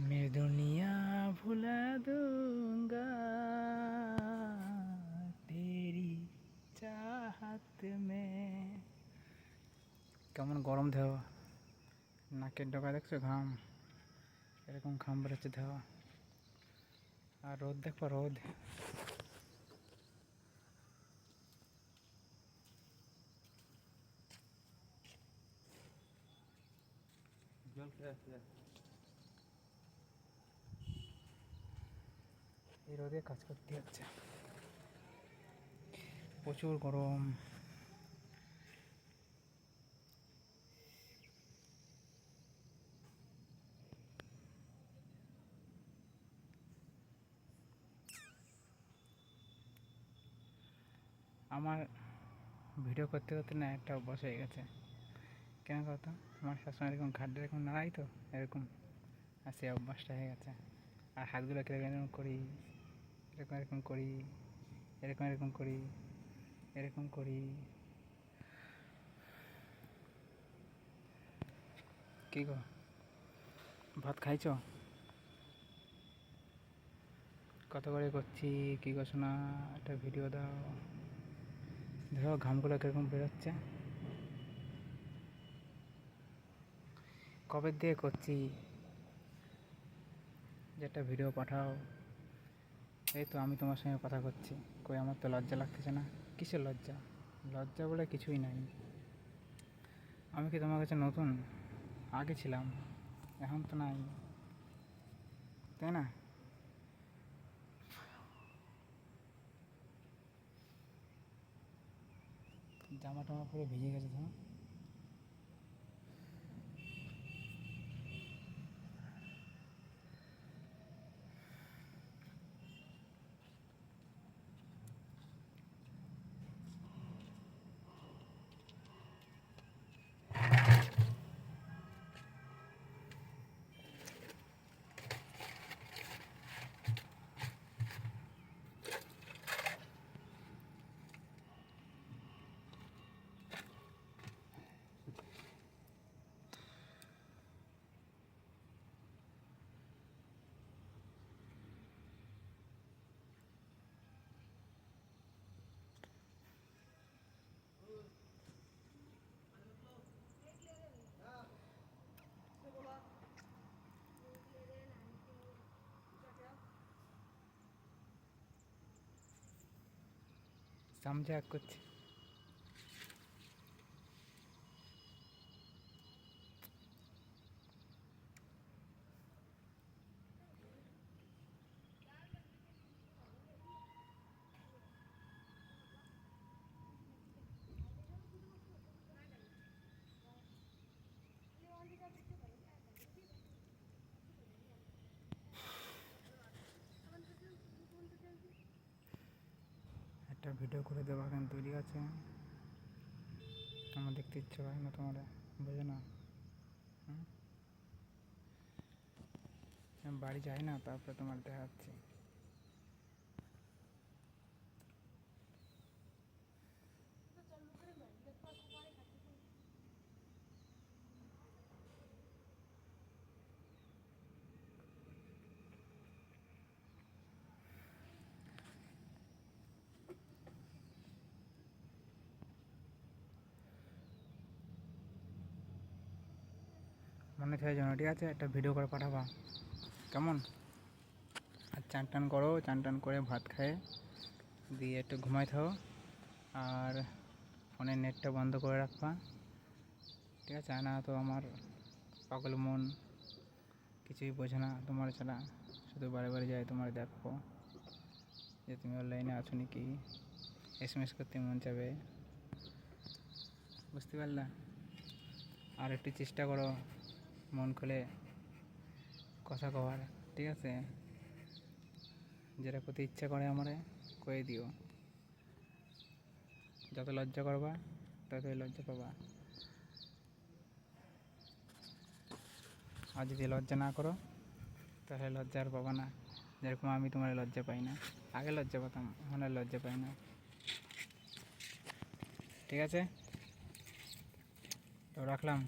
मैं दुनिया भुला दूंगा तेरी चाहत में কেমন গরম দেহ নাকের ডগা দেখছো ঘাম এরকম ঘাম বেরোচ্ছে দেহ আর রোদ দেখো রোদ জল খেয়ে এই রোদে কাজ করতে হচ্ছে। প্রচুর গরম। আমার ভিডিও করতে করতে না একটা অভ্যাস হয়ে গেছে। কেন কথা আমার সবসময় এরকম ঘাটটা এরকম নাড়াই তো এরকম। আর সেই অভ্যাসটা হয়ে গেছে। আর হাতগুলো এরকম করি এরকম এরকম করি, এরকম এরকম করি এরকম করি। কি গো? ভাত খাইছ? কত করে করছি, কি করছ না একটা ভিডিও দাও। দেখো, ঘামগুলো কীরকম বেরোচ্ছে। কবে দিয়ে করছি? যে একটা ভিডিও পাঠাও। এই তো আমি তোমার সঙ্গে কথা করছি। কই, আমার তো লজ্জা লাগতেছে না। কিসের লজ্জা? লজ্জা বলে কিছুই নাই। আমি কি তোমার কাছে নতুন? আগে ছিলাম, এখন তো নাই। তাই না? জামা টামা পুরো ভিজে গেছে তো समझा कुछ। ভিডিও করে দেওয়া এখন তৈরি আছে। আমার দেখতে ইচ্ছে হয় না তোমার বোঝো না? বাড়ি যাই না, তারপরে তোমার দেখাচ্ছি। মনে থেকে যেন, ঠিক আছে? একটা ভিডিও করে পাঠাবা। কেমন? আর চান টান করো, চান টান করে ভাত খায় দিয়ে একটু ঘুমাই থাও। আর ফোনের নেটটা বন্ধ করে রাখবা। ঠিক আছে? না তো আমার পাগল মন কিছুই বোঝে না। তোমার ছাড়া শুধু বারে বারে যাই, তোমার দেখো। যে তুমি অনলাইনে আছো নাকি? এস এম এস করতে মন চাবে। বুঝতে পারলা? আর একটু চেষ্টা করো। মন খুলে কথা কওয়ার, ঠিক আছে? যেটা করতে ইচ্ছা করে আমারে, কয়ে দিও। যত লজ্জা করবা, ততই লজ্জা পাবা। আর যদি লজ্জা না করো, তাহলে লজ্জা আর পাবা না। যেরকম আমি তোমার লজ্জা পাই না। আগে লজ্জা পেতাম, এখন আর লজ্জা পাই না। ঠিক আছে? তো রাখলাম।